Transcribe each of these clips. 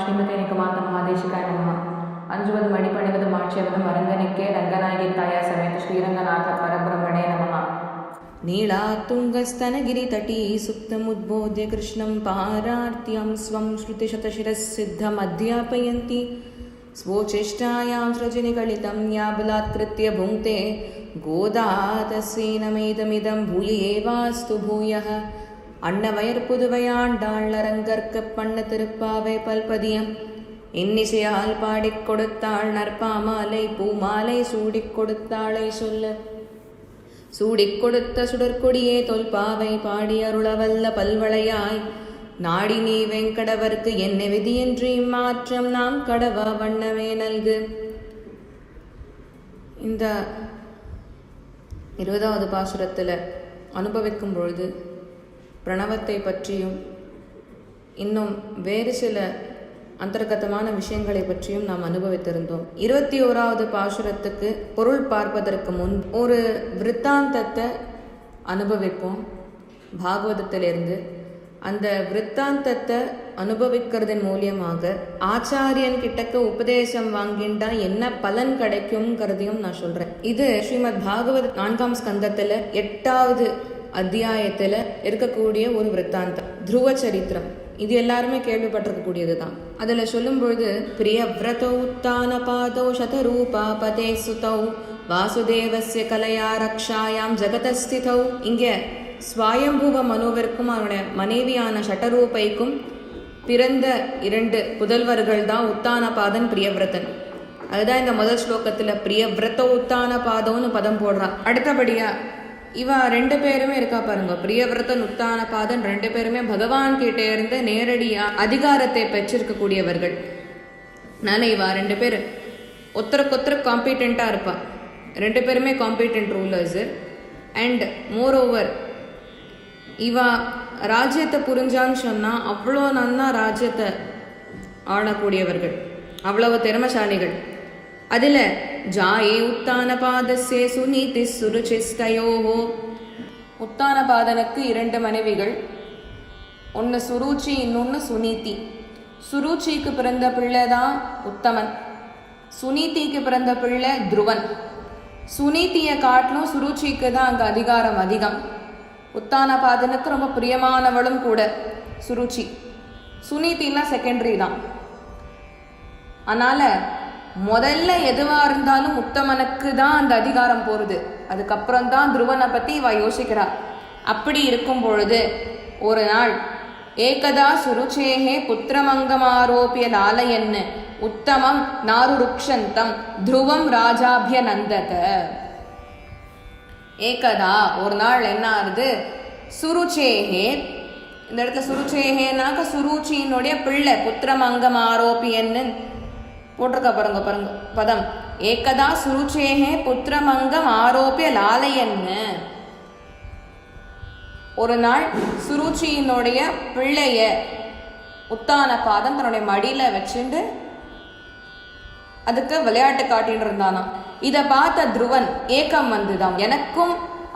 ಶ್ರೀಮತಿ ನಿಗಮಾಂತ ಮಹಾದೇಶಿಕಾಯ ನಮಃ ಅಂಜುವದ ಮಡಿಪಣಿಗದ ಮಾಕ್ಷೇವದ ಮರಂಗನಕ್ಕೆ ರಂಗನಾಯಕಿ ತಾಯ ಸಮೇತ ಶ್ರೀರಂಗನಾಥ ಪರಬ್ರಹ್ಮಣೇ ನಮಃ नीलातुङ्गस्तनगिरितटी सुप्तमुद्बोध्य कृष्णं पारार्त्यं स्वं श्रुतिशतशिरःसिद्धमध्यापयन्ति स्वोचेष्टायां सृजनिगलितं या बलात्कृत्य भुङ्क्ते गोदा तस्येनमेदमिदं भूय एवास्तु भूयः அன்னவயர் புதுவையாண்டாளரங்கற்க பண்ண திருப்பாவை பல்பதியம். இன்னிசையால் பாடிக் கொடுத்தாள் நற்பாமாலை பூமாலை சூடிக் கொடுத்தாளை சொல்ல. சூடிக் கொடுத்த சுடற்கொடியே தொல்பாவை பாடி அருளவல்ல பல்வளையாய். நாடி நீ வெங்கடவர்க்கு என்ன விதியின்றி மாற்றம் நாம் கடவா வண்ணமே நல்கு. இந்த இருபதாவது பாசுரத்தில் அனுபவிக்கும் பொழுது பிரணவத்தை பற்றியும் இன்னும் வேறு சில அந்தர்கதமான விஷயங்களை பற்றியும் நாம் அனுபவித்திருந்தோம். இருபத்தி ஓராவது பாசுரத்துக்கு பொருள் பார்ப்பதற்கு முன் ஒரு விருத்தாந்தத்தை அனுபவிப்போம். பாகவதத்திலிருந்து அந்த விருத்தாந்தத்தை அனுபவிக்கிறதன் மூலியமாக ஆச்சாரியன் கிட்டக்க உபதேசம் வாங்கிண்டா என்ன பலன் கிடைக்கும்ங்கிறதையும் நான் சொல்றேன். இது ஸ்ரீமத் பாகவத் நான்காம் ஸ்கந்தத்துல எட்டாவது அத்தியாயத்தில் இருக்கக்கூடிய ஒரு விற்த்தாந்தம் துருவ சரித்திரம் இது எல்லாருமே கேள்விப்பட்டிருக்கக்கூடியது தான் அதில் சொல்லும் பொழுது பிரியவ்ரதௌ உத்தான பாதோ சதரூபா பதே சுதௌ வாசுதேவசிய கலையா ரக்ஷாயாம் ஜெகதஸ்திதௌ. இங்கே ஸ்வாயம்புவ மனுவிற்கும் அவனுடைய மனைவியான சட்டரூபைக்கும் பிறந்த இரண்டு புதல்வர்கள் தான் உத்தானபாதன் பிரியவிரதன் அதுதான் இந்த முதல் ஸ்லோகத்தில் பிரியவிரத உத்தான பாதம்னு பதம் போடுறான் அடுத்தபடியாக இவா ரெண்டு பேருமே இருக்கா பாருங்க. பிரியவிரதன் உத்தான பாதன் ரெண்டு பேருமே பகவான் கிட்டே இருந்து நேரடியா அதிகாரத்தை பெற்றிருக்கக்கூடியவர்கள். அதனால இவா ரெண்டு பேர் ஒத்தருக்கொத்தர் காம்பீட்டண்டா இருப்பா. ரெண்டு பேருமே competent rulers and more over இவ ராஜ்யத்தை புரிஞ்சான்னு சொன்னால் அவ்வளோ நன்னா ராஜ்யத்தை ஆளக்கூடியவர்கள். அவ்வளவு திறமசாலிகள். அதில் ஜாயே உத்தானபாதஸ்ய சுநீதி சுருச்சிஸ்தயோகோ உத்தானபாதனுக்கு இரண்டு மனைவிகள் ஒன்று சுருச்சி இன்னொன்று சுனீதி சுருச்சிக்கு பிறந்த பிள்ளை தான் உத்தமன். சுனீதிக்கு பிறந்த பிள்ளை துருவன். சுனீதியை காட்டிலும் சுருச்சிக்கு தான் அங்கே அதிகாரம் அதிகம். உத்தானபாதனுக்கு ரொம்ப பிரியமானவளும் கூட சுருச்சி. சுனீதிலாம் செகண்டரி தான். அதனால் முதல்ல எதுவா இருந்தாலும் உத்தமனுக்கு தான் அந்த அதிகாரம் போறது அதுக்கப்புறம் தான் துருவனை பத்தி இவ யோசிக்கிறா. அப்படி இருக்கும் பொழுது ஒரு நாள் ஏகதா சுருச்சேகே புத்திரமங்கமாரோப்பிய லாலையன்னு உத்தமம் நாருருக்ஷந்தம் துருவம் ராஜாபிய நந்தத. ஏகதா ஒரு நாள் என்ன ஆகுது சுருச்சேகே இந்த இடத்துல சுருச்சேகேனாக்க சுருச்சியினுடைய பிள்ளை புத்திரமங்கம் ஆரோபியன்னு போட்டிருக்கா பாருங்க பாருங்க. பதம். ஏகதா சுருச்சேகே புத்திரமங்கம் ஆரோப்பிய லாலையன்னு. ஒரு நாள் சுருச்சியினுடைய பிள்ளைய உத்தான பாதம் தன்னுடைய மடியில வச்சுட்டு அதுக்கு விளையாட்டு காட்டின்னு இருந்தானாம். இதை பார்த்த துருவன் ஏக்கம் வந்துதான் எனக்கும்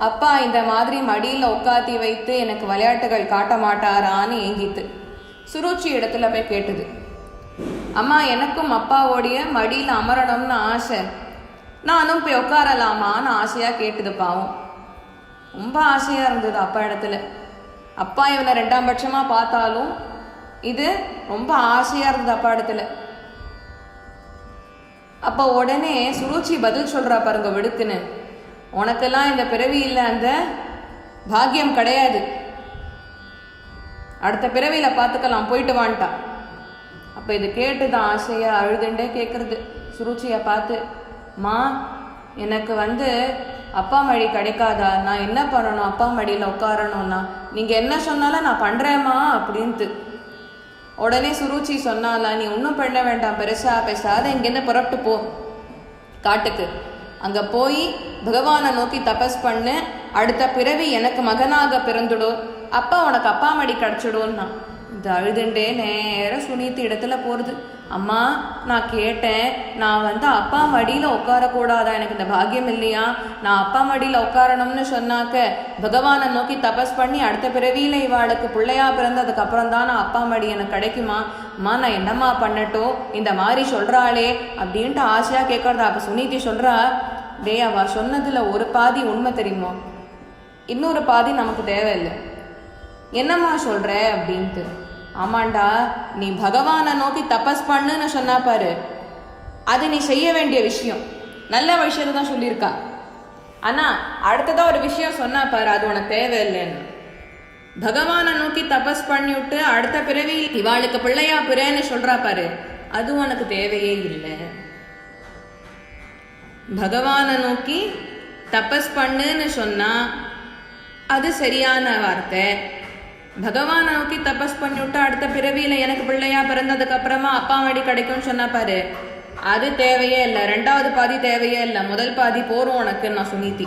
அப்பா இந்த மாதிரி மடியில் உட்காத்தி வைத்து எனக்கு விளையாட்டுகள் காட்ட மாட்டாரான்னு ஏங்கித்து சுருச்சி இடத்துல போய் கேட்டுது. அம்மா எனக்கும் அப்பாவோடைய மடியில் அமரணும்னு ஆசை. நானும் போய் உட்காரலாமான்னு ஆசையாக கேட்டுது பாவம். ரொம்ப ஆசையாக இருந்தது அப்பா இடத்துல. அப்பா இவனை ரெண்டாம் பட்சமாக பார்த்தாலும் இது ரொம்ப ஆசையாக இருந்தது அப்பா இடத்துல. அப்போ உடனே சுருச்சி பதில் சொல்கிறா பாருங்க விடுக்குன்னு. உனக்கெல்லாம் இந்த பிறவியில் அந்த பாக்கியம் கிடையாது. அடுத்த பிறவியில் பார்த்துக்கலாம் போயிட்டு வான்ட்டான் அப்போ இதை கேட்டு தான் ஆசையாக அழுதுண்டே கேட்குறது சுருச்சியை பார்த்து மா எனக்கு வந்து அப்பா மடி கிடைக்காதா? நான் என்ன பண்ணணும்? அப்பா மடியில் உட்காரணும்னா? நீங்கள் என்ன சொன்னாலும் நான் பண்ணுறேம்மா அப்படின்ட்டு உடனே சுருச்சி சொன்னாலா நீ ஒன்றும் பண்ண வேண்டாம் பெருசா பேசாத இங்கேருந்து புறப்பட்டு போ. காட்டுக்கு. அங்கே போய் பகவானை நோக்கி தபஸ் பண்ணு அடுத்த பிறவி எனக்கு மகனாக பிறந்துடும். அப்பா உனக்கு அப்பா மடி கிடச்சிடும்னா. இது அழுதுண்டே நேர சுனித்து இடத்துல போகிறது அம்மா நான் கேட்டேன் நான் வந்து அப்பா மடியில் உட்காரக்கூடாதா? எனக்கு இந்த பாக்கியம் இல்லையா? நான் அப்பா மடியில் உட்காரணும்னு சொன்னாக்க பகவானை நோக்கி தபஸ் பண்ணி அடுத்த பிறவியில் இவாளுக்கு பிள்ளையா பிறந்ததுக்கு அப்புறம் தான் நான் அப்பா மடி எனக்கு கிடைக்குமா? அம்மா நான் என்னம்மா பண்ணட்டும்? இந்த மாதிரி சொல்கிறாளே அப்படின்ட்டு ஆசையாக கேட்கறதா அப்போ சுனிதி சொல்கிறா டேய் அவ சொன்னதில் ஒரு பாதி உண்மை தெரியுமா? இன்னொரு பாதி நமக்கு தேவையில்லை. என்னம்மா சொல்ற அப்படின்ட்டு. ஆமாண்டா நீ பகவானை நோக்கி தபஸ் பண்ணுன்னு சொன்னா பாரு. அது நீ செய்ய வேண்டிய விஷயம். நல்ல விஷயத்தை தான் சொல்லியிருக்கா. ஆனால் அடுத்ததாக ஒரு விஷயம் சொன்னா பாரு அது உனக்கு தேவையில்லைன்னு. பகவானை நோக்கி தபஸ் பண்ணி விட்டு அடுத்த பிறவி இவாளுக்கு பிள்ளையா பிறன்னு சொல்றா பாரு. அது உனக்கு தேவையே இல்லை. பகவானை நோக்கி தபஸ் பண்ணுன்னு சொன்னா அது சரியான வார்த்தை. பகவானை நோக்கி தபஸ் பண்ணிவிட்டு அடுத்த பிறவியில எனக்கு பிள்ளையா பிறந்ததுக்கு அப்புறமா அப்பா மடி கிடைக்கும்னு சொன்னா பாரு. அது தேவையே இல்லை. ரெண்டாவது பாதி தேவையே இல்லை. முதல் பாதி போறோம் உனக்கு நான் சுனிதி.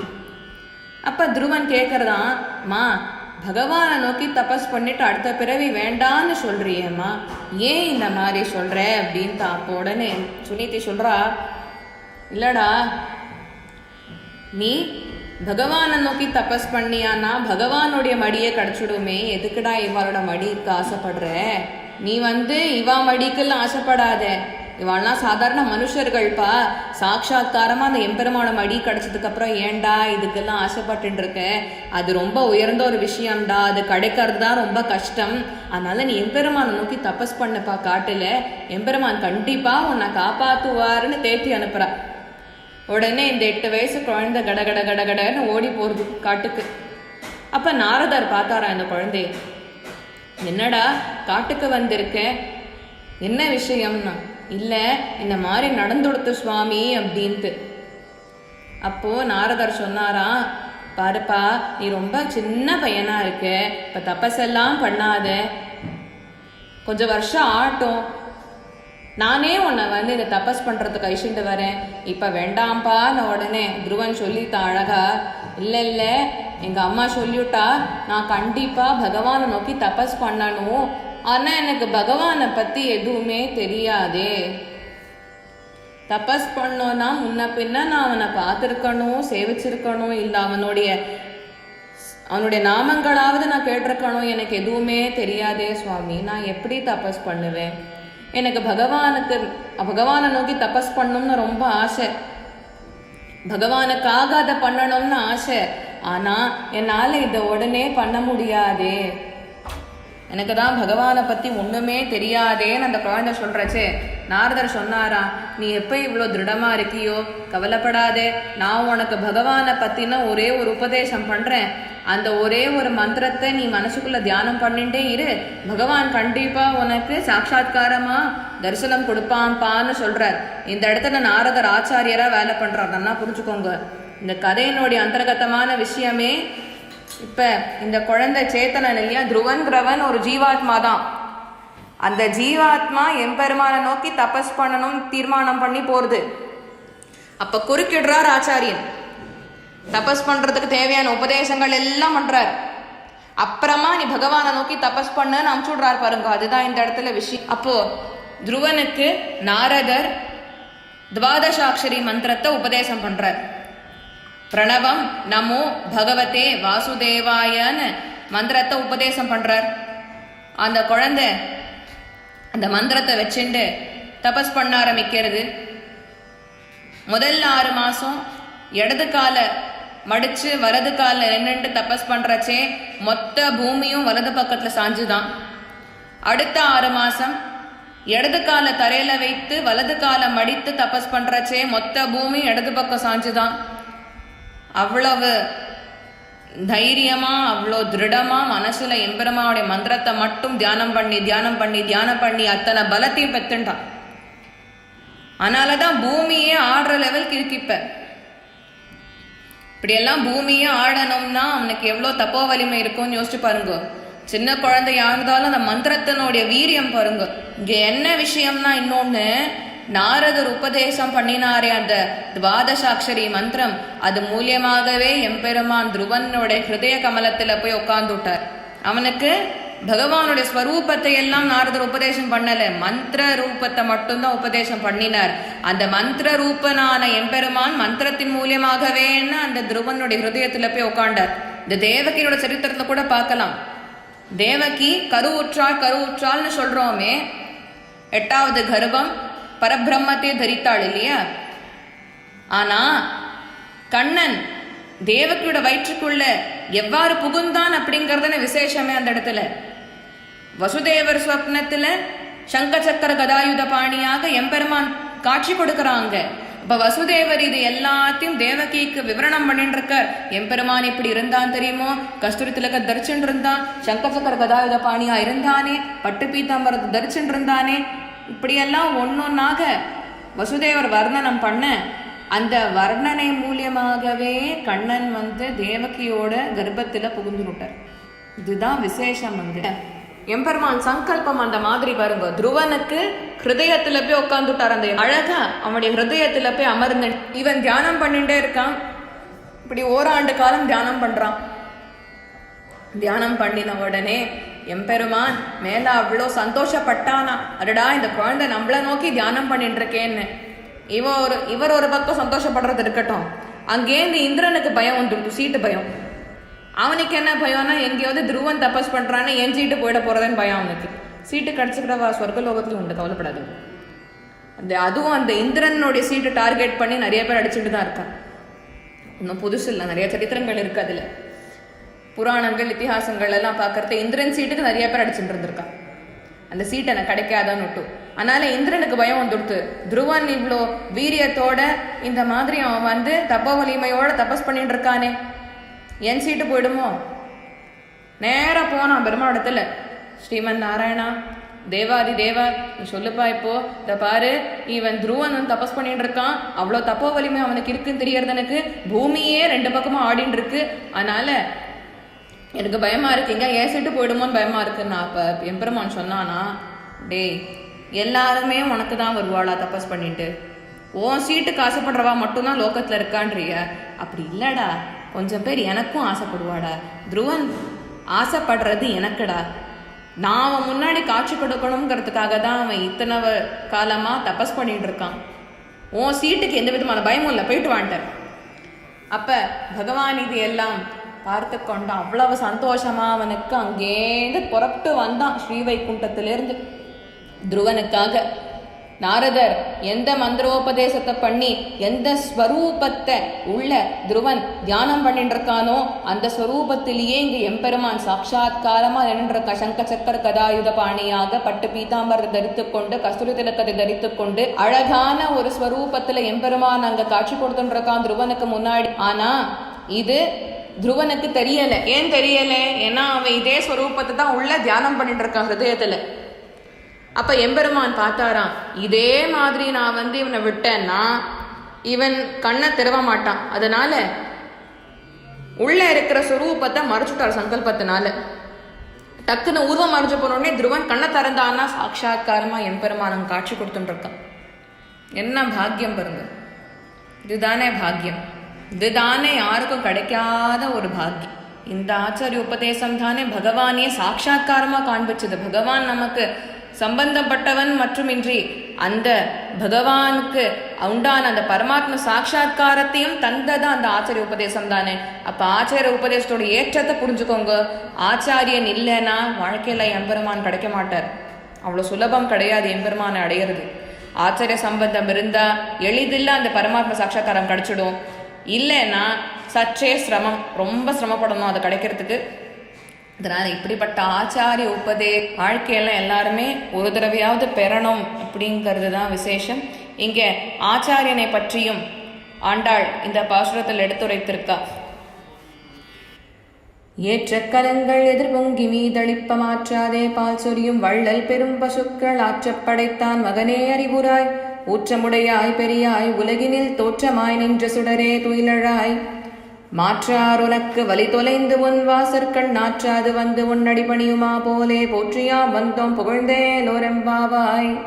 அப்ப துருவன் கேட்கறதான் மா பகவானை நோக்கி தபஸ் பண்ணிட்டு அடுத்த பிறவி வேண்டான்னு சொல்றியேம்மா. ஏன் இந்த மாதிரி சொல்ற? அப்படின்னு அப்போ உடனே சுனிதி சொல்றா இல்லடா நீ பகவானை நோக்கி தபஸ் பண்ணியானா பகவானுடைய மடியை கிடைச்சிடுமே. எதுக்குடா இவளோட மடிக்கு ஆசைப்படுற? நீ வந்து இவா மடிக்கெல்லாம் ஆசைப்படாத. இவாள்லாம் சாதாரண மனுஷர்கள்ப்பா. சாட்சாத்காரமாக அந்த எம்பெருமான மடி கிடைச்சதுக்கு அப்புறம் ஏன்டா இதுக்கெல்லாம் ஆசைப்பட்டு இருக்க அது ரொம்ப உயர்ந்த ஒரு விஷயம்டா. அது கிடைக்கிறது தான் ரொம்ப கஷ்டம். அதனால நீ எம்பெருமானை நோக்கி தபஸ் பண்ணப்பா காட்டில். எம்பெருமான் கண்டிப்பா உன்னை காப்பாற்றுவாருன்னு தேட்டி அனுப்புகிறா உடனே இந்த எட்டு வயசு குழந்தை கட கட கட கடன்னு ஓடி போகிறது காட்டுக்கு. அப்போ நாரதர் பார்த்தாரா இந்த குழந்தைய? என்னடா காட்டுக்கு வந்திருக்கேன் என்ன விஷயம்னா? இல்லை இந்த மாதிரி நடந்துடுத்து சுவாமி அப்படின்ட்டு. அப்போது நாரதர் சொன்னாரா பாருப்பா நீ ரொம்ப சின்ன பையனாக இருக்க. இப்போ தப்பசெல்லாம் பண்ணாத. கொஞ்சம் வருஷம் ஆட்டும் நானே உன்னை வந்து இந்த தபஸ் பண்ணுறதுக்கு அழிச்சுட்டு வரேன். இப்போ வேண்டாம்ப்பான்னு உடனே துருவன் சொல்லித்தான் அழகா இல்லை இல்லை எங்கள் அம்மா சொல்லிவிட்டா நான் கண்டிப்பாக பகவானை நோக்கி தபஸ் பண்ணணும். ஆனால் எனக்கு பகவானை பற்றி எதுவுமே தெரியாதே. தபஸ் பண்ணோன்னா முன்ன பின்ன நான் அவனை பார்த்துருக்கணும் சேவிச்சிருக்கணும். இல்லை அவனுடைய அவனுடைய நாமங்களாவது நான் கேட்டிருக்கணும். எனக்கு எதுவுமே தெரியாதே சுவாமி. நான் எப்படி தபஸ் பண்ணுவேன்? எனக்கு பகவானுக்கு பகவானை நோக்கி தபஸ் பண்ணணும்னு ரொம்ப ஆசை. பகவானுக்காக அதை பண்ணணும்னு ஆசை. ஆனா என்னால் இதை உடனே பண்ண முடியாதே. எனக்கு தான் பகவானை பற்றி ஒன்றுமே தெரியாதேன்னு அந்த குழந்தை சொல்கிறச்சே நாரதர் சொன்னாரா நீ எப்போ இவ்வளோ திருடமாக இருக்கியோ? கவலைப்படாதே. நான் உனக்கு பகவானை பற்றின ஒரே ஒரு உபதேசம் பண்ணுறேன் அந்த ஒரே ஒரு மந்திரத்தை நீ மனசுக்குள்ளே தியானம் பண்ணிட்டே இரு. பகவான் கண்டிப்பாக உனக்கு சாட்சா்காரமாக தரிசனம் கொடுப்பான்ப்பான்னு சொல்கிறார் இந்த இடத்துல நாரதர் ஆச்சாரியராக வேலை பண்ணுறார் நல்லா புரிஞ்சுக்கோங்க. இந்த கதையினுடைய அந்தர்கத்தமான விஷயமே இப்போ இந்த குழந்தை சேத்தனன் இல்லையா? துருவன்கிறவன் ஒரு ஜீவாத்மா தான் அந்த ஜீவாத்மா எம்பெருமானை நோக்கி தபஸ் பண்ணணும் தீர்மானம் பண்ணி போகிறது அப்போ குறுக்கிடுறார் ஆச்சாரியன். தபஸ் பண்ணுறதுக்கு தேவையான உபதேசங்கள் எல்லாம் பண்ணுறார் அப்புறமா நீ பகவானை நோக்கி தபஸ் பண்ணுன்னு அமுச்சுடுறார் பாருங்க. அதுதான் இந்த இடத்துல விஷயம். அப்போ துருவனுக்கு நாரதர் துவாதசாட்சரி மந்திரத்தை உபதேசம் பண்றார். பிரணவம் நமோ பகவதே வாசுதேவாயன்னு மந்திரத்தை உபதேசம் பண்றார். அந்த குழந்தை அந்த மந்திரத்தை வச்சுண்டு தபஸ் பண்ண ஆரம்பிக்கிறது. முதல் ஆறு மாதம் இடது காலை மடித்து வலது காலில் நின்றுட்டு தபஸ் பண்ணுறச்சே மொத்த பூமியும் வலது பக்கத்தில் சாஞ்சுதான். அடுத்த ஆறு மாதம் இடது காலை தரையில் வைத்து வலது காலை மடித்து தபஸ் பண்ணுறச்சே மொத்த பூமி இடது பக்கம் சாஞ்சுதான். அவ்வளவு தைரியமா அவ்வளோ திருடமா மனசுல எம்பெருமாவுடைய மந்திரத்தை மட்டும் தியானம் பண்ணி தியானம் பண்ணி தியானம் பண்ணி அத்தனை பலத்தையும் பெத்துட்டான் அதனாலதான் பூமியே ஆடுற லெவல் இருக்கு இப்படியெல்லாம் பூமியே ஆடணும்னா அவனுக்கு எவ்வளோ தப்போ வலிமை இருக்கும்னு யோசிச்சு பாருங்க. சின்ன குழந்தையா இருந்தாலும் அந்த மந்திரத்தினுடைய வீரியம் பாருங்க. இங்க என்ன விஷயம்னா இன்னொன்னு நாரதர் உபதேசம் பண்ணினாரே அந்த துவாதசாட்சரி மந்திரம். அது மூலியமாகவே எம்பெருமான் துருவனுடைய ஹிருதய கமலத்தில் போய் உட்கார்ந்து விட்டார் அவனுக்கு பகவானுடைய ஸ்வரூபத்தை எல்லாம் நாரதர் உபதேசம் பண்ணல. மந்திர ரூபத்தை மட்டும்தான் உபதேசம் பண்ணினார். அந்த மந்திர ரூபனான எம்பெருமான் மந்திரத்தின் மூலியமாகவேன்னு அந்த துருவனுடைய ஹிருதயத்தில் போய் உட்காண்டார் இந்த தேவகியோட சரித்திரத்தில் கூட பார்க்கலாம். தேவகி கருவுற்றாள் கருவுற்றாள்னு சொல்றோமே. எட்டாவது கர்ப்பம் பரபிரம்மத்தை தரித்தாள் இல்லையா? ஆனா கண்ணன் தேவக்கியோட வயிற்றுக்குள்ள எவ்வாறு புகுந்தான் அப்படிங்கறதுன விசேஷமே அந்த இடத்துல. வசுதேவர் ஸ்வப்னத்துல சங்க சக்கர கதாயுத பாணியாக எம்பெருமான் காட்சி கொடுக்கறாங்க. இப்ப வசுதேவர் இது எல்லாத்தையும் தேவகிக்கு விவரணம் பண்ணிட்டு இருக்கார் எம்பெருமான் இப்படி இருந்தான் தெரியுமோ? கஸ்தூரி திலக தரிச்சுட்டு இருந்தான் சங்க சக்கர கதாயுத பாணியா இருந்தானே? பட்டு பீத்தாம்பரத்தை தரிச்சுட்டு இருந்தானே? இப்படியெல்லாம் ஒன்னொன்னாக வசுதேவர் வர்ணனம் பண்ண அந்த வர்ணனை மூலியமாகவே கண்ணன் வந்து தேவகியோட கர்ப்பத்தில் புகுந்து விட்டார் இதுதான் விசேஷம் வந்து. எம்பெருமான் சங்கல்பம் அந்த மாதிரி பாருங்க துருவனுக்கு ஹிருதயத்துல போய் உட்காந்துட்டார் அந்த அழகா அவனுடைய ஹிருதயத்துல போய் அமர்ந்து இவன் தியானம் பண்ணிட்டே இருக்கான். இப்படி ஓராண்டு காலம் தியானம் பண்றான். தியானம் பண்ணின உடனே எம்பெருமான் மேல அவ்வளோ சந்தோஷப்பட்டானா? அடடா இந்த குழந்தை நம்மள நோக்கி தியானம் பண்ணிட்டு இருக்கேன்னு இவ ஒரு இவர் ஒரு பக்கம் சந்தோஷப்படுறது இருக்கட்டும். அங்கேருந்து இந்திரனுக்கு பயம் வந்துடுது சீட்டு பயம். அவனுக்கு என்ன பயம்னா எங்கேயாவது துருவன் தபஸ் பண்ணுறான்னு என் சீட்டு போயிட போறதுன்னு பயம் அவனுக்கு. சீட்டு கிடைச்சிக்கிட்டவா சொர்க்கலோகத்தில் உண்டு கவலைப்படாது. அந்த அதுவும் அந்த இந்திரனுடைய சீட்டு டார்கெட் பண்ணி நிறைய பேர் அடிச்சுட்டு தான் இருக்கான் இன்னும் புதுசு இல்லை நிறைய சரித்திரங்கள் இருக்குது அதில். புராணங்கள் இத்திஹாசங்கள் எல்லாம் பார்க்கறது இந்திரன் சீட்டுக்கு நிறைய பேர் அடிச்சுட்டு இருந்திருக்கான். அந்த சீட்டை எனக்கு கிடைக்காதான்னு விட்டு அதனால இந்திரனுக்கு பயம் வந்துடுத்து. துருவன் இவ்வளோ வீரியத்தோட இந்த மாதிரி அவன் வந்து தப்ப வலிமையோட தபஸ் பண்ணிட்டு இருக்கானே. என் சீட்டு போயிடுமோ? நேராக போனான் பெருமாடத்துல. ஸ்ரீமன் நாராயணா தேவாதி தேவா நீ சொல்லுப்பா இப்போ. இந்த பாரு இவன் துருவன் வந்து தபஸ் பண்ணிட்டு இருக்கான். அவ்வளோ தப்போ வலிமை அவனுக்கு இருக்குன்னு தெரியறது எனக்கு பூமியே ரெண்டு பக்கமும் ஆடின்னு இருக்கு. அதனால எனக்கு பயமா இருக்குங்க ஏன் சீட்டு போயிடுமோன்னு பயமா இருக்குன்னா அப்போ அப்ப எம்பெருமான் சொன்னானா டேய் எல்லாருமே உனக்கு தான் வருவாளா தப்பஸ் பண்ணிட்டு? உன் சீட்டுக்கு ஆசைப்படுறவா மட்டும்தான் லோக்கத்தில் இருக்கான்றிய? அப்படி இல்லைடா. கொஞ்சம் பேர் எனக்கும் ஆசைப்படுவாடா. துருவன் ஆசைப்படுறது எனக்குடா. நான் அவன் முன்னாடி காட்சி கொடுக்கணுங்கிறதுக்காக தான் அவன் இத்தனை காலமாக தப்பஸ் தபஸ் பண்ணிட்டு இருக்கான். உன் சீட்டுக்கு எந்த விதமான பயமும் இல்லை. போயிட்டு வான்ட்டேன். அப்ப பகவான் இது எல்லாம் பார்த்து கொண்டு அவ்வளவு சந்தோஷமா அவனுக்கு அங்கேருந்து புறப்பட்டு வந்தான் ஸ்ரீவைகுண்டத்திலிருந்து. துருவனுக்காக நாரதர் எந்த மந்திரோபதேசத்தை பண்ணி எந்த ஸ்வரூபத்தை உள்ள துருவன் தியானம் பண்ணிட்டு இருக்கானோ அந்த ஸ்வரூபத்திலேயே இங்க எம்பெருமான் சாட்சாத்காரமா நின்றிருக்க சங்க சக்கர கதாயுத பாணியாக பட்டு பீதாம்பரத்தை தரித்து கொண்டு கஸ்தூரி திலக்கத்தை தரித்து கொண்டு அழகான ஒரு ஸ்வரூபத்துல எம்பெருமான் அங்க காட்சி கொடுத்துட்டு இருக்கான் துருவனுக்கு முன்னாடி. ஆனா இது துருவனுக்கு தெரியல. ஏன் தெரியல? ஏன்னா அவன் இதே ஸ்வரூபத்தை தான் உள்ள தியானம் பண்ணிட்டு இருக்கான் ஹிருதயத்துல. அப்ப எம்பெருமான் பார்த்தாராம் இதே மாதிரி நான் வந்து இவனை விட்டேன்னா இவன் கண்ணை திறவ மாட்டான். அதனால உள்ள இருக்கிற சுரூபத்தை மறைச்சுட்டார் சங்கல்பத்தினால. டக்குன்னு உருவம் மறைஞ்சு போனோடனே துருவன் கண்ணை திறந்தான்னா சாட்சா்காரமா எம்பெருமானம் காட்சி கொடுத்துட்டு இருக்கான். என்ன பாக்கியம் பாருங்க. இதுதானே பாக்கியம். இதுதானே யாருக்கும் கிடைக்காத ஒரு பாக்கியம் இந்த ஆச்சாரிய உபதேசம் தானே பகவானே சாட்சா்காரமாக காண்பிச்சது. பகவான் நமக்கு சம்பந்தப்பட்டவன் மட்டுமின்றி அந்த பகவானுக்கு உண்டான அந்த பரமாத்ம சாட்சாத்காரத்தையும் தந்தது அந்த ஆச்சாரிய உபதேசம் தானே. அப்போ ஆச்சாரிய உபதேசத்தோட ஏற்றத்தை புரிஞ்சுக்கோங்க. ஆச்சாரியன் இல்லைன்னா வாழ்க்கையில் எம்பெருமான் கிடைக்க மாட்டார். அவ்வளோ சுலபம் கிடையாது எம்பெருமானை அடையிறது. ஆச்சாரிய சம்பந்தம் இருந்தால் எளிதில் அந்த பரமாத்ம சாட்சா்காரம் கிடைச்சிடும். இல்லைன்னா சற்றே சிரமம். ரொம்ப சிரமப்படணும் அது கிடைக்கிறதுக்கு. அதனால் இப்படிப்பட்ட ஆச்சாரிய உபதே வாழ்க்கையெல்லாம் எல்லாருமே ஒரு தடவையாவது பெறணும் அப்படிங்கிறது தான் விசேஷம். இங்கே ஆச்சாரியனை பற்றியும் ஆண்டாள் இந்த பாசுரத்தில் எடுத்துரைத்திருக்கா. ஏற்ற கலங்கள் எதிர்பொங்கி மீதளிப்ப மாற்றாதே பால் சொரியும் வள்ளல் பெரும் பசுக்கள் ஆற்றப்படைத்தான் மகனே அறிவுராய். ஊற்றமுடையாய் பெரியாய் உலகினில் தோற்றமாய் நின்ற சுடரே துயிலழாய். மாற்றார் உனக்கு வலி தொலைந்து உன் வாசற்கண் நாற்றாது வந்து உன் அடிபணியுமா போலே. போற்றியாம் வந்தோம் புகழ்ந்தேலோரெம்பாவாய்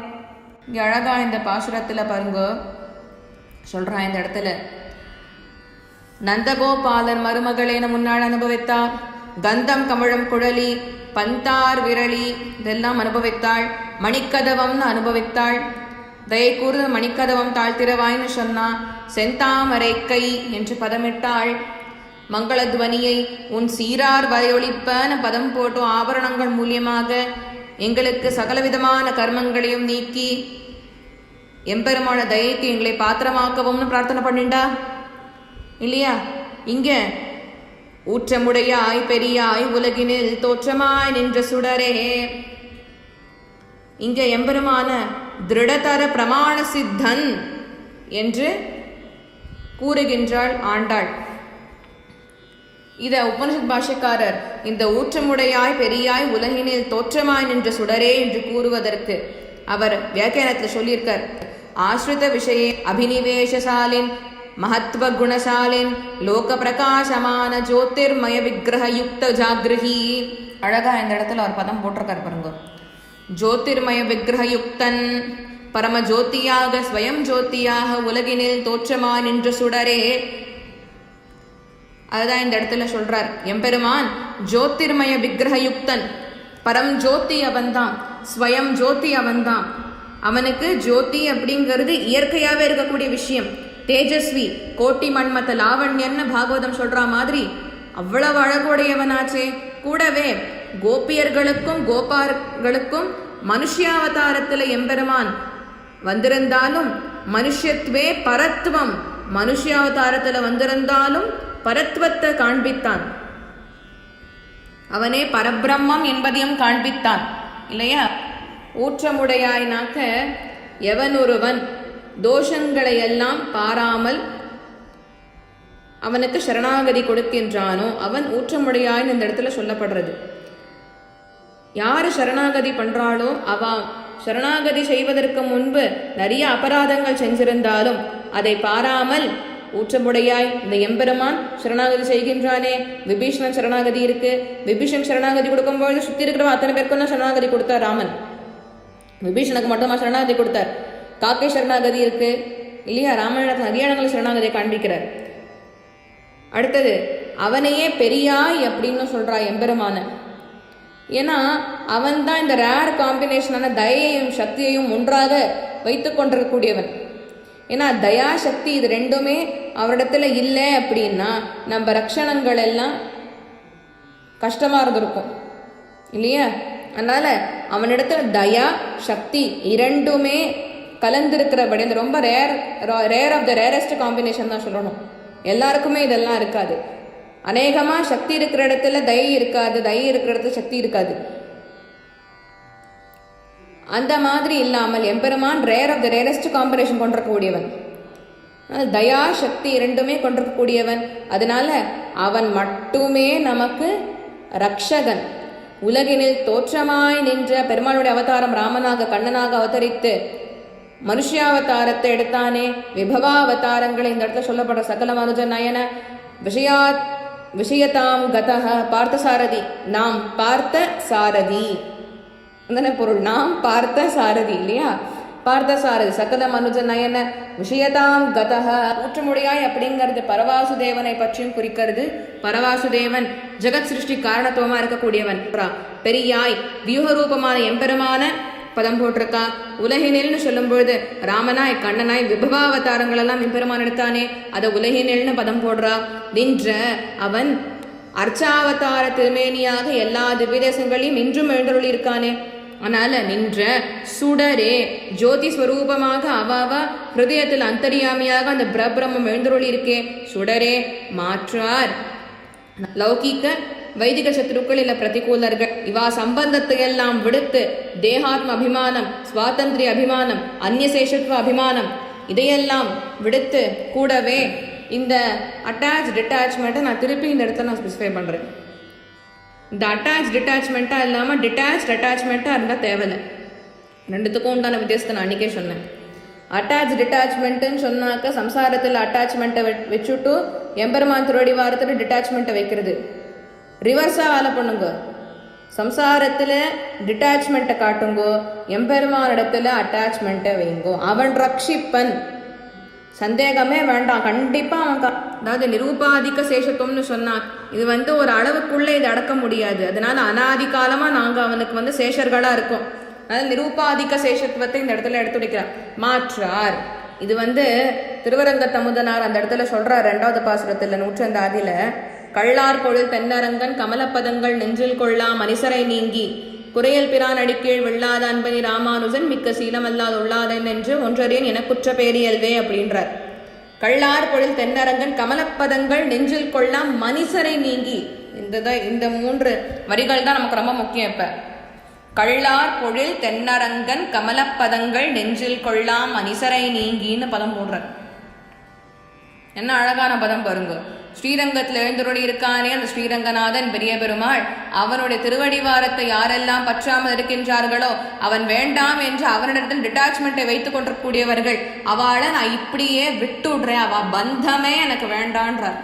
இங்கே அழகா இந்த பாசுரத்தில் பாருங்க. சொல்கிறான் இந்த இடத்துல. நந்தகோபாலன் மருமகளேன முன்னாள் அனுபவித்தார். கந்தம் கமழம் குழலி பந்தார் விரலி இதெல்லாம் அனுபவித்தாள். மணிக்கதவம்னு அனுபவித்தாள். தயை கூர்ந்து மணிக்கதவம் தாழ்த்திரவாய்னு சொன்னா செந்தாமரை கை என்று பதமிட்டாள். மங்களத்வனியை உன் சீரார் வரையொழிப்பன பதம் போட்டு ஆபரணங்கள் மூலியமாக எங்களுக்கு சகலவிதமான கர்மங்களையும் நீக்கி எம்பெருமான தயைக்கு எங்களை பாத்திரமாக்கவும்னு பிரார்த்தனை பண்ணிண்டா இல்லையா? இங்க. ஊற்றமுடையாய் பெரியாய் உலகினில் தோற்றமாய் நின்ற சுடரே. இங்க எம்பெருமான திருடதர பிரமாண சித்தன் என்று கூறுகின்றாள் ஆண்டாள். இத உபனிஷத் பாஷக்காரர் இந்த ஊற்றமுடையாய் பெரியாய் உலகினில் தோற்றமாய் நின்ற சுடரே என்று கூறுவதற்கு அவர் வியாக்கியானத்தில் சொல்லியிருக்கார். ஆசிரித விஷய அபினிவேஷசாலின் மகத்துவ குணசாலின் லோக பிரகாசமான ஜோதிர்மய விக்கிரக யுக்த ஜாகிரகி. அழகா இந்த இடத்துல ஒரு பதம் போட்டிருக்கார் பாருங்க. ஜோதிர்மய விக்கிரகயுக்தன் பரம ஜோதியாக ஸ்வயம் ஜோதியாக உலகினில் தோற்றமா நின்ற சுடரே. அதுதான் இந்த இடத்துல சொல்றார். எம்பெருமான் ஜோதிர்மய விக்கிரகயுக்தன் பரம் ஜோதி அவன்தான். ஸ்வயம் ஜோதி அவன்தான். அவனுக்கு ஜோதி அப்படிங்கிறது இயற்கையாகவே இருக்கக்கூடிய விஷயம். தேஜஸ்வி கோட்டி மண்மத்த லாவண்யன்னு பாகவதம் சொல்ற மாதிரி அவ்வளவு அழகுடையவனாச்சே. கூடவே கோபியர்களுக்கும் கோபார்களுக்கும் மனுஷியாவதாரத்தில் எம்பெருமான் வந்திருந்தாலும் மனுஷத்வே பரத்துவம். மனுஷியாவதாரத்தில் வந்திருந்தாலும் பரத்துவத்தை காண்பித்தான். அவனே பரபிரம்மம் என்பதையும் காண்பித்தான். இல்லையா? ஊற்றமுடையாய்னாக்க எவனொருவன் தோஷங்களை எல்லாம் பாராமல் அவனுக்கு சரணாகதி கொடுக்கின்றானோ அவன் ஊற்றமுடையாய்னு இந்த இடத்துல சொல்லப்படுறது. யார் சரணாகதி பண்றாளோ அவ. சரணாகதி செய்வதற்கு முன்பு நிறைய அபராதங்கள் செஞ்சிருந்தாலும் அதை பாராமல் ஊற்றமுடையாய் இந்த எம்பெருமான் சரணாகதி செய்கின்றானே. விபீஷணன் சரணாகதி இருக்கு. விபீஷன் சரணாகதி கொடுக்கும்போது சுத்தி இருக்கிறவ அத்தனை பேருக்கும் தான் சரணாகதி கொடுத்தார் ராமன். விபீஷனுக்கு மட்டுமா சரணாகதி கொடுத்தார்? காக்கை சரணாகதி இருக்கு. இல்லையா? ராமாயணத்தில் நிறைய இடங்களில் சரணாகதியை காண்பிக்கிறார். அடுத்தது அவனையே பெரியாய் அப்படின்னு சொல்றா எம்பெருமான. ஏன்னா அவன் தான் இந்த ரேர் காம்பினேஷனான தயையையும் சக்தியையும் ஒன்றாக வைத்து கொண்டிருக்கக்கூடியவன். ஏன்னா தயா சக்தி இது ரெண்டுமே அவரிடத்துல இல்லை அப்படின்னா நம்ம ரக்ஷணங்கள் எல்லாம் கஷ்டமாக இருந்திருக்கும். இல்லையா? அதனால் அவனிடத்துல தயா சக்தி இரண்டுமே கலந்திருக்கிறபடி அந்த ரொம்ப rare rare of the rarest combination தான் சொல்லணும். எல்லாருக்குமே இதெல்லாம் இருக்காது. அநேகமா சக்தி இருக்கிற இடத்துல தயை இருக்காது தயை இருக்கிற இடத்துல சக்தி இருக்காது. அந்த மாதிரி இல்லாமல் எம்பெருமான் rare of the rarest combination கொண்டிருக்கக்கூடியவன். தயா சக்தி இரண்டுமே கொண்டிருக்கக்கூடியவன். அதனால அவன் மட்டுமே நமக்கு ரக்ஷகன். உலகினில் தோற்றமாய் நின்ற பெருமாளுடைய அவதாரம் ராமனாக கண்ணனாக அவதரித்து மனுஷியாவதாரத்தை எடுத்தானே விபவாவதாரங்களை இந்த இடத்துல சொல்லப்படுற சகல மனுஜ நயன விஷயா விஷயதாம் கதக பார்த்த சாரதி நாம் பார்த்த சாரதி. அதானே பொருள். நாம் பார்த்த சாரதி இல்லையா? பார்த்த சாரதி. சகல மனுஜ நயன விஷயதாம் கதக ஊற்றமுடையாய் அப்படிங்கிறது பரவாசுதேவனை பற்றியும் குறிக்கிறது. பரவாசுதேவன் ஜெகத் சிருஷ்டி காரணத்துவமா இருக்கக்கூடியவன். பெரியாய் வியூகரூபமான எம்பெருமான பதம் போட்டிருக்கா? உலகினில்னு சொல்லும்பொழுது ராமனாய் கண்ணனாய் விபவாவதாரங்களெல்லாம் எம்பெருமான் எடுத்தானே அதை உலகினில்னு பதம் போடுறா? நின்ற அவன் அர்ச்சாவதார திருமேனியாக எல்லா திவ்யதேசங்களையும் இன்றும் எழுந்தருளி இருக்கானே அதனால நின்ற சுடரே ஜோதி ஸ்வரூபமாக அவாவ ஹிருதயத்தில் அந்தரியாமியாக அந்த பிரபிரம்மம் எழுந்தருளி இருக்கே சுடரே மாற்றார். லௌகிக்க வைதிக சத்ருக்கள் இல்ல பிரதிகூலர்கள். இவா சம்பந்தத்தை எல்லாம் விடுத்து தேகாத்ம அபிமானம் சுவாதந்திரிய அபிமானம் அந்நியசேஷத்துவ அபிமானம் இதையெல்லாம் விடுத்து கூடவே இந்த அட்டாச் டிட்டாச்மெண்ட்டை நான் திருப்பி இந்த இடத்த நான் ஸ்பெசிஃபை பண்ணுறேன் இந்த அட்டாச் டிட்டாச்மெண்ட்டாக இல்லாமல் டிட்டாச் அட்டாச்மெண்ட்டாக இருந்தால் தேவையில்லை. ரெண்டுத்துக்கும் உண்டான வித்தியாசத்தை நான் அன்றைக்கே சொன்னேன். அட்டாச் டிட்டாச்மெண்ட்டுன்னு சொன்னாக்க சம்சாரத்தில் அட்டாச்மெண்ட்டை வச்சுட்டு எம்பெருமான் திருவடி வாரத்தில் டிட்டாச்மெண்ட்டை வைக்கிறது. ரிவர்ஸாக வேலை பண்ணுங்க. சம்சாரத்தில் டிட்டாச்மெண்ட்டை காட்டுங்கோ எம்பெருமானிடத்தில் இடத்துல அட்டாச்மெண்ட்டை வைங்கோ. அவன் ரக்ஷிப்பன் சந்தேகமே வேண்டாம் கண்டிப்பாக அவன் அதாவது நிரூபாதிக்க சேஷத்துவம்னு சொன்னான் இது வந்து ஒரு அளவுக்குள்ளே இதை அடக்க முடியாது. அதனால அனாதிகாலமாக நாங்கள் அவனுக்கு வந்து சேஷர்களாக இருக்கோம். அதனால் நிரூபாதிக்க சேஷத்துவத்தை இந்த இடத்துல எடுத்துரைக்கிறார் மாற்றார். இது வந்து திருவரங்க தமுதனார் அந்த இடத்துல சொல்கிறார் ரெண்டாவது பாசுரத்தில் நூற்றந்த கள்ளார் பொழில் தென்னரங்கன் கமலப்பதங்கள் நெஞ்சில் கொள்ளா மனிசரை நீங்கி குறையல் பிரான் அடிக்கீழ் வெள்ளாத அன்பனி ராமானுஜன் மிக்க சீலமல்லாத உள்ளாதன் என்று ஒன்றறியன் எனக்குற்ற பேரியல்வே அப்படின்றார். கள்ளார் பொழில் தென்னரங்கன் கமலப்பதங்கள் நெஞ்சில் கொள்ளா மனிசரை நீங்கி இந்த தான் இந்த மூன்று வரிகள் தான் நமக்கு ரொம்ப முக்கியம் இப்ப. கள்ளார் பொழில் தென்னரங்கன் கமலப்பதங்கள் நெஞ்சில் கொள்ளாம் மனிசரை நீங்கின்னு பதம் போடுறார். என்ன அழகான பதம் பாருங்க. ஸ்ரீரங்கத்தில் எழுந்தருளி இருக்கானே அந்த ஸ்ரீரங்கநாதன் பெரிய பெருமாள் அவனுடைய திருவடிவாரத்தை யாரெல்லாம் பற்றாமல் இருக்கின்றார்களோ அவன் வேண்டாம் என்று அவனிடத்தில் டிட்டாச்மெண்ட்டை வைத்துக் கொண்டிருக்கக்கூடியவர்கள். அவளை நான் இப்படியே விட்டுடுறேன் அவ பந்தமே எனக்கு வேண்டான்றார்.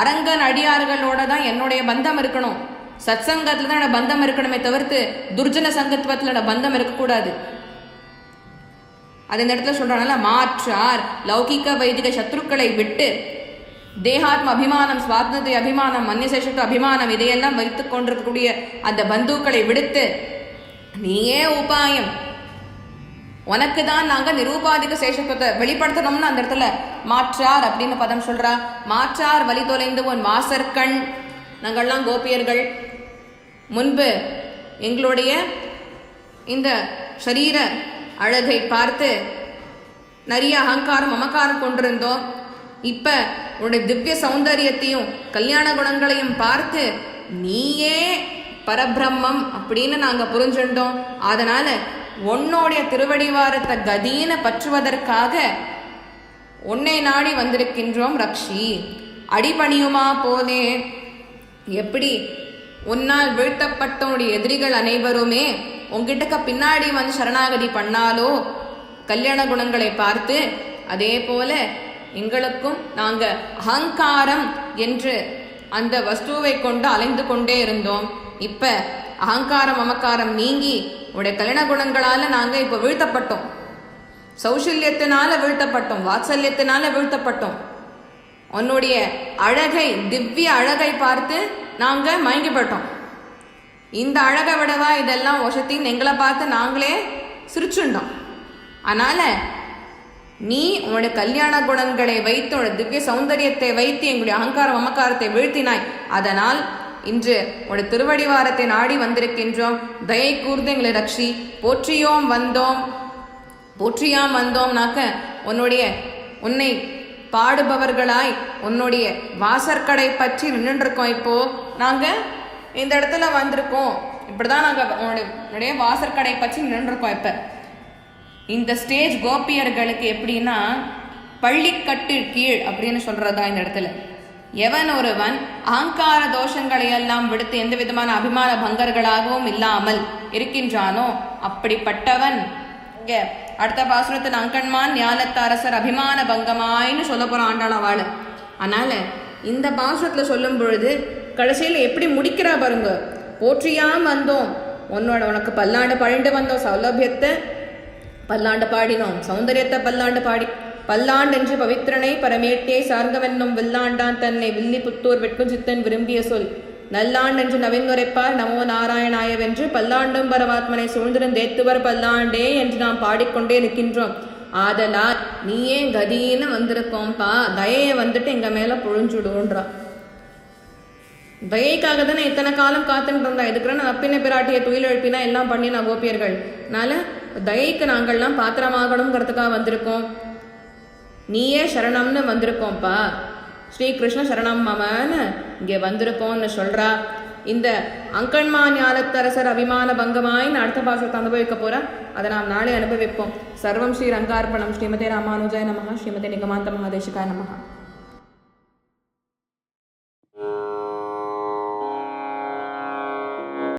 அரங்கன் அடியார்களோட தான் என்னுடைய பந்தம் இருக்கணும். சத் சங்கத்தில் தான் என்னோட பந்தம் இருக்கணுமே தவிர்த்து துர்ஜன சங்கத்துவத்தில் என்னோட பந்தம் இருக்கக்கூடாது. அது இந்த இடத்துல சொல்றாங்கல்ல மாற்றார். லௌகிக வைதிக சத்ருக்களை விட்டு தேகாத்ம அபிமானம் சுவாத்மத்தை அபிமானம் மன்னிசேஷத்து அபிமானம் இதையெல்லாம் வைத்துக் கொண்டிருக்கக்கூடிய அந்த பந்துக்களை விடுத்து நீயே உபாயம். உனக்கு தான் நாங்க நிரூபாதிக சேஷத்துவத்தை வெளிப்படுத்தணும்னு அந்த இடத்துல மாற்றார் அப்படின்னு பதம் சொல்றா. மாற்றார் வழி தொலைந்து உன் வாசற்கண் நாங்கள்லாம் கோபியர்கள். முன்பு எங்களுடைய இந்த சரீர அழகை பார்த்து நிறைய அகங்காரம் மமக்காரம் கொண்டிருந்தோம். இப்ப உன்னுடைய திவ்ய சௌந்தரியத்தையும் கல்யாண குணங்களையும் பார்த்து நீயே பரபிரம்மம் அப்படின்னு நாங்க புரிஞ்சுட்டோம். அதனால உன்னோடைய திருவடிவாரத்தை கதீன பற்றுவதற்காக உன்னை நாடி வந்திருக்கின்றோம் ரக்ஷி. அடிபணியுமா போதே எப்படி உன்னால் வீழ்த்தப்பட்டவனுடைய எதிரிகள் அனைவருமே உங்ககிட்டக்க பின்னாடி வந்து சரணாகதி பண்ணாலோ கல்யாண குணங்களை பார்த்து அதே போல எங்களுக்கும் நாங்க அகங்காரம் என்று அந்த வஸ்துவை கொண்டு அலைந்து கொண்டே இருந்தோம். இப்ப அகங்காரம் அமக்காரம் நீங்கி உடைய கல்யாண குணங்களால நாங்க இப்ப வீழ்த்தப்பட்டோம். சௌஷல்யத்தினால வீழ்த்தப்பட்டோம் வாத்சல்யத்தினால வீழ்த்தப்பட்டோம். உன்னுடைய அழகை திவ்ய அழகை பார்த்து நாங்க மயங்கிப்பட்டோம். இந்த அழகை விடவா இதெல்லாம் வசத்தின்னு எங்களை பார்த்து நாங்களே சிரிச்சுண்டோம். அதனால நீ உன்னுடைய கல்யாண குணங்களை வைத்து உன்னுடைய திவ்ய சௌந்தரியத்தை வைத்து எங்களுடைய அகங்காரம் மமக்காரத்தை வீழ்த்தினாய். அதனால் இன்று உன்னுடைய திருவடிவாரத்தை நாடி வந்திருக்கின்றோம். தயை கூர்ந்து எங்களை ரக்ஷி போற்றியோம் வந்தோம். போற்றியாம் வந்தோம்னாக்க உன்னுடைய உன்னை பாடுபவர்களாய் உன்னுடைய வாசற்கடை பற்றி நின்றுருக்கோம் இப்போ. நாங்கள் இந்த இடத்துல வந்திருக்கோம். இப்படிதான் நாங்கள் உன்னுடைய உன்னுடைய வாசற்கடை பற்றி நின்றுருக்கோம் இப்போ. இந்த ஸ்டேஜ் கோபியர்களுக்கு எப்படின்னா பள்ளிக்கட்டு கீழ் அப்படின்னு சொல்றதா இந்த இடத்துல. எவன் ஒருவன் அகங்கார தோஷங்களை எல்லாம் விடுத்து எந்த விதமான அபிமான பங்கர்களாகவும் இல்லாமல் இருக்கின்றானோ அப்படிப்பட்டவன். அடுத்த பாசுரத்தில் அங்கன்மான் ஞானத்து அரசர் அபிமான பங்கமாயின்னு சொல்ல போறான் ஆண்டாளவாள் அதனால இந்த பாசுரத்துல சொல்லும் பொழுது கடைசியில் எப்படி முடிக்கிறா பாருங்க. போற்றியாம் வந்தோம். உன்னோட உனக்கு பல்லாண்டு பழிண்டு வந்தோம். சௌலபியத்தை பல்லாண்டு பாடினோம். சௌந்தரியத்தை பல்லாண்டு பாடி பல்லாண்டென்று பவித்திரனை பரமேட்டே சார்ந்தவென்னும் வில்லாண்டான் தன்னை வில்லி புத்தூர் வெட்கும் சித்தன் விரும்பிய சொல். நல்லாண்டென்று நவீனுரைப்பார் நமோ நாராயணாயவென்று பல்லாண்டும் பரமாத்மனை சூழ்ந்திருந்தேத்துவர் பல்லாண்டே என்று நாம் பாடிக்கொண்டே நிற்கின்றோம். ஆதலால் நீயே கதின்னு வந்திருக்கோம்ப்பா தயையை வந்துட்டு எங்க மேல பொழிஞ்சுடுன்றா. தயைக்காக தானே இத்தனை காலம் காத்துட்டு இருந்தா எதுக்குற நான் அப்பின பிராட்டிய துயில் எழுப்பினா எல்லாம் பண்ணினா கோபியர்கள். அதனால தயைக்கு நாங்கள்லாம் பாத்திரமாகணுங்கிறதுக்காக வந்திருக்கோம். நீயே சரணம்னு வந்திருக்கோம்ப்பா. ஸ்ரீகிருஷ்ண சரணம் மமன்னு இங்கே வந்திருக்கோம்னு சொல்கிறா இந்த அங்கன்மா ஞானத்தரசர் அபிமான பங்கமாய் அடுத்த பாசத்தை அனுபவிக்க போகிறா அதை நாம் நாளை அனுபவிப்போம். சர்வம் ஸ்ரீ ரங்கார்ப்பணம் ஸ்ரீமதே ராமானுஜாய நமஹ ஸ்ரீமதே நிகமாந்த மகாதேசிகாய நமஹா.